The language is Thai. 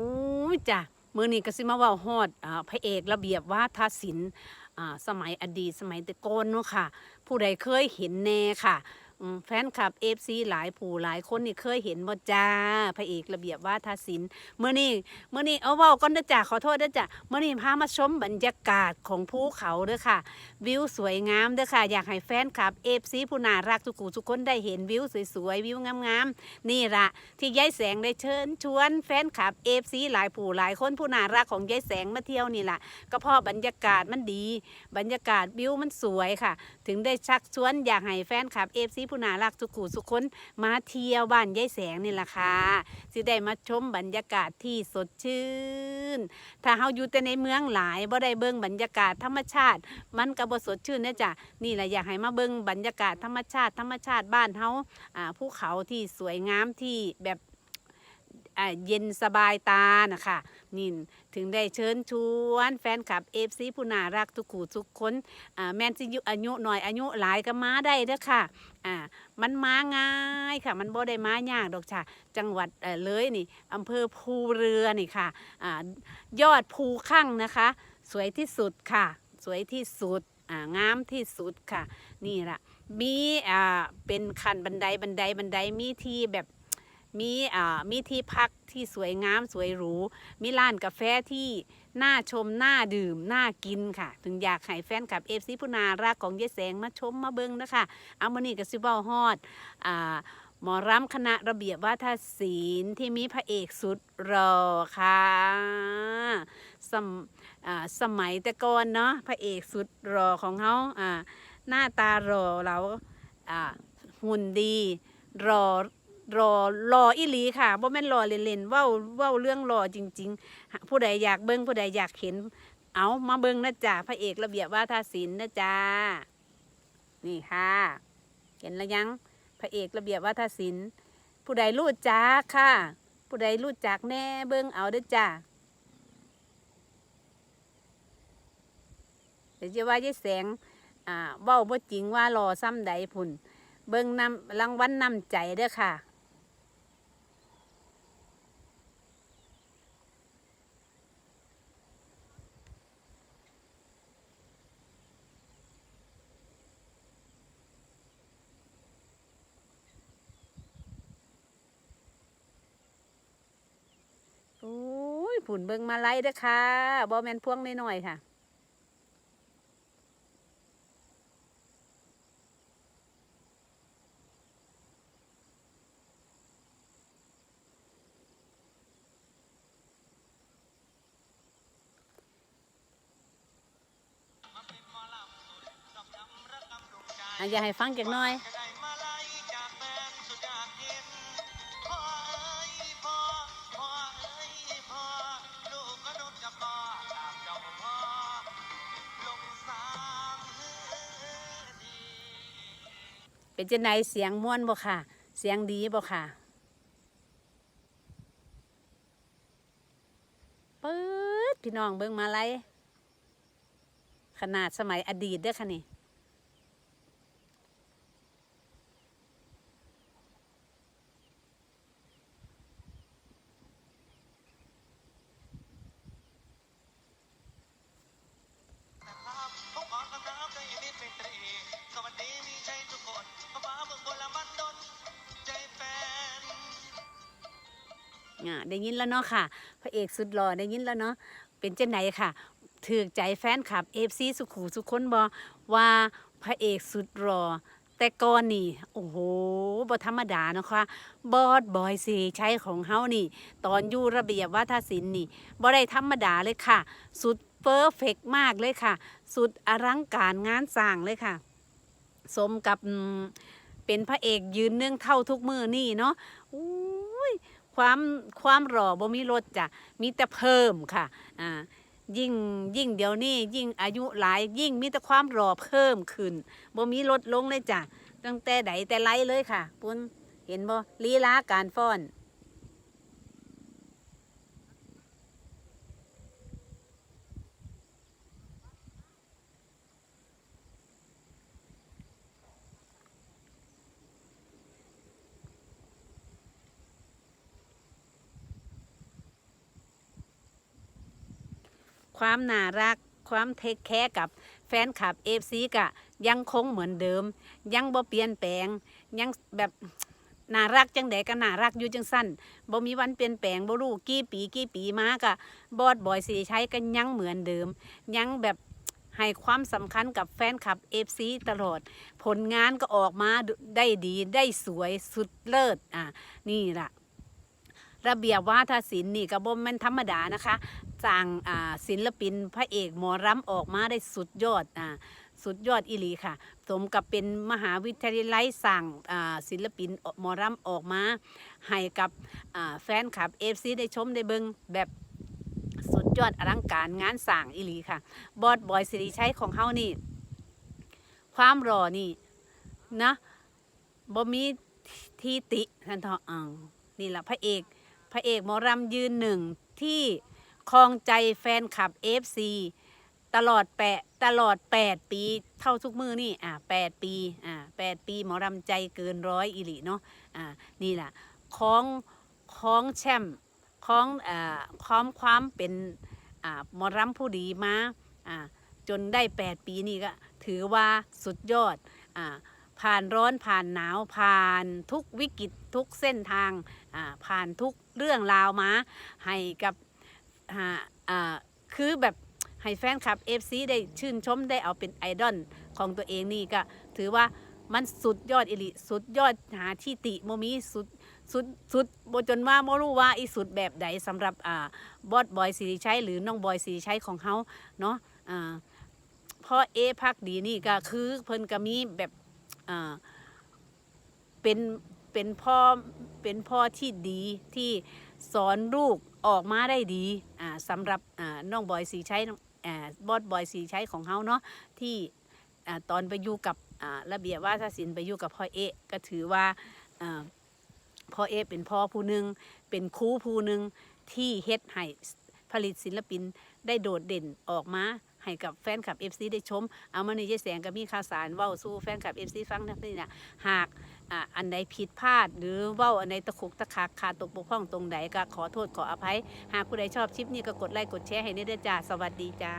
อู้จ้ะมือนี้ก็สิมาว่าฮอดอพระเอกระเบียบว่าทศิลป์สมัยอดีตสมัยแต่ก่อนเนาะค่ะ ผู้ใดเคยเห็นแน่ค่ะ แฟนคลับเอฟซีหลายผู้หลายคนนี่เคยเห็นบ่จ้าพระเอกระเบียบว่าทศิลป์เมื่อนี้เมื่อนี้เอาเว้าก่อนดจ้ะขอโทษด้จ้ะเมื่อนี้พามาชมบรรยากาศของภูเขาเด้อค่ะ วิวสวยงามเด้อค่ะ อยากให้แฟนคลับเอฟซีผู้น่ารักทุกกูทุกคนได้เห็นวิวสวยๆวิวงามๆนี่ละที่ยายแสงได้เชิญชวนแฟนคลับเอฟซีหลายผู้หลายคนผู้น่ารักของยายแสงมาเที่ยวนี่ละก็เพราะบรรยากาศมันดี บรรยากาศวิวมันสวยค่ะ ถึงได้ชักชวนอยากให้แฟนคลับเอฟซีผู้น่ารักสุขุสุขคนมาเที่ยวบ้านยายแสงนี่แหละค่ะสิได้มาชมบรรยากาศที่สดชื่น ถ้าเฮาอยู่แต่ในเมืองหลายบ่ได้เบิ่งบรรยากาศธรรมชาติ มันก็บ่สดชื่นนะจ๊ะนี่แหละอยากให้มาเบิ่งบรรยากาศธรรมชาติ ธรรมชาติบ้านเฮาอ่าภูเขาที่สวยงามที่แบบ เย็นสบายตานะคะนี่ถึงได้เชิญชวนแฟนคลับ FC ผู้น่ารักทุกคู่ทุกคนแมนสิอยู่อายุหน่อยอายุหลายก็มาได้เด้อค่ะอ่ามันมาง่ายค่ะ มันบ่ได้มายากดอกจ้ะจังหวัดเลยนี่อำเภอภูเรือนี่ค่ะอ่ายอดภูคั่งนะคะ สวยที่สุดค่ะ สวยที่สุดอ่างามที่สุดค่ะ นี่ละมีอ่าเป็นคันบันไดบันไดบันไดมีที่แบบ มีอ่ามีที่พักที่สวยงามสวยหรู มีร้านกาแฟที่น่าชมน่าดื่มน่ากินค่ะ ถึงอยากให้แฟนคลับเอฟซีพุนารักของยายแสงมาชมมาเบิ้งนะคะเอามานี่กับซิเบลฮอดอ่าหมอรำคณะระเบียบว่าทศิลป์ที่มีพระเอกสุดรอค่ะสำอ่าสมัยแต่ก่อนเนาะพระเอกสุดรอของเขาหน้าตารอเราอ่าหุ่นดีรอ รอรออีหลีค่ะบ่แม่นรอเล่นๆเว้าเว้าเรื่องรอจริง ๆ ผู้ใดอยากเบิ่งผู้ใดอยากเห็น เอามาเบิ่งนะจ๊ะพระเอกระเบียบว่าทศิลป์นะจ๊ะนี่ค่ะ เห็นแล้วยังพระเอกระเบียบว่าทศิลป์ผู้ใดรู้จักค่ะ ผู้ใดรู้จักแน่เบิ่งเอาเด้อจ้าเดี๋ยวจะว่ายายแสงอ่าเว้าบ่จริงว่ารอซ้ำใดพุ่นเบิ่งนำรางวัลนำใจเด้อค่ะ โอ้ ยผุ่นเบิ่งมาไล่เด้อค่ะบ่แมนพ่วงน้อยๆค่ะ อย่าให้ฟังจักหน่อย เป็นจังไดเสียงม่วนบ่ค่ะ เสียงดีบ่ค่ะปื๊ดพี่น้องเบิ่งมาไลยขนาดสมัยอดีตเด้อค่ะนี่ อ่าได้ยินแล้วเนาะค่ะ พระเอกสุดหล่อได้ยินแล้วเนาะเป็นเจังไหนค่ะถือใจแฟนคลับเอฟซีสุขูสุขคนบอว่าพระเอกสุดหล่อแต่ก่อนนี่ โอ้โหบธรรมดานะคะบอสบอยสีใช้ของเฮานี่ ตอนอยู่ระเบียบวัฒนศิลป์นี่บ่ได้ธรรมดาเลยค่ะ สุดเฟอร์เฟกมากเลยค่ะ สุดอลังการงานสร้างเลยค่ะ สมกับเป็นพระเอกยืนเนื่องเท่าทุกมือนี่เนาะ ความความหล่อบ่มีลดจ้ะมีแต่เพิ่มค่ะอ่ายิ่งยิ่งเดี๋ยวนี้ยิ่งอายุหลายยิ่งมีแต่ความหล่อเพิ่มขึ้นบ่มีลดลงเลยจ้ะตั้งแต่ใดแต่ไรเลยค่ะปุ้นเห็นบ่ลีลาการฟ้อน ความน่ารัก ความเทคแคร์กับแฟนคลับเอฟซีกะยังคงเหมือนเดิม ยังบ่เปลี่ยนแปลง ยังแบบน่ารักจังใดก็น่ารักอยู่จังสั้นบ่มีวันเปลี่ยนแปลงบ่รู้กี่ปีกี่ปีมากะบอดบอยสิริชัยก็ยังเหมือนเดิม ยังแบบให้ความสำคัญกับแฟนคลับ FC ตลอด ผลงานก็ออกมาได้ดีได้สวยสุดเลิศอะนี่ล่ะ ระเบียบวาทศิลป์นี่ก็บ่แม่นธรรมดานะคะจ้างศิลปินพระเอกหมอรำออกมาได้สุดยอดอ่าสุดยอดอีหลีค่ะ สมกับเป็นมหาวิทยาลัยสั่งศิลปินหมอรำออกมา ให้กับแฟนคลับเอฟซีได้ชมได้เบิงแบบสุดยอดอลังการงานสั่งอีหลีค่ะ บอดบอยสิริชัยของเฮานี่ ความรอนี่นะบ่มีที่ติท่านทออังนี่แหละพระเอก พระเอกหมอรำยืนหนึ่งที่ครองใจแฟนคลับ FC ตลอดแปะตลอด 8 ปีเท่าทุกมือนี่อ่า8ปีอ่า8ปีหมอรำใจเกินร้อยอิริเนาะอ่านี่แหละของของแชมป์ของอ่าความความเป็นอ่าหมอรำผู้ดีมาอ่าจนได้ 8 ปีนี่ก็ถือว่าสุดยอดอ่า ผ่านร้อนผ่านหนาวผ่านทุกวิกฤตทุกเส้นทางผ่านทุกเรื่องราวมาให้กับคือแบบให้แฟนคลับ FC ได้ชื่นชมได้เอาเป็นไอดอลของตัวเองนี่ก็ถือว่ามันสุดยอดอิลิสุดยอดหาที่ติโมมีสุดสุดสุดบจนว่าโมรู้ว่าอีสุดแบบใดสำหรับอ่าบอสบอยสิริชัยหรือน้องบอยสิริชัยของเขาเนาะอ่าพราะเอพักดีนี่ก็คือเพิ่นก็มีแบบ อ่าเป็นเป็นพ่อเป็นพ่อที่ดีที่สอนลูกออกมาได้ดีอ่าสำหรับอ่าน้องบอยสีใช้อ่าบอสบอยสีใช้ของเฮาเนาะที่อ่าตอนไปอยู่กับอ่าระเบียบว่าทศิลป์ไปอยู่กับพ่อเอะก็ถือว่าอ่าพ่อเอะเป็นพ่อผู้หนึ่งเป็นครูผู้หนึ่งที่เฮ็ดให้ผลิตศิลปินได้โดดเด่นออกมา ให้กับแฟนคลับเอฟซีได้ชม เอามาในเยแสงก็มีข่าวสารเว้าสู้แฟนคลับเอฟังทั้งนี้นะหากอันใดผิดพลาด หรือเว่าอันใดตะขุกตะคักขาดตกบกพร่องตรงไหนก็ขอโทษขออภัย หากผู้ใดชอบชิปนี้ก็กดไลค์กดแชร์ให้ได้ด้วยจ้าสวัสดีจ้า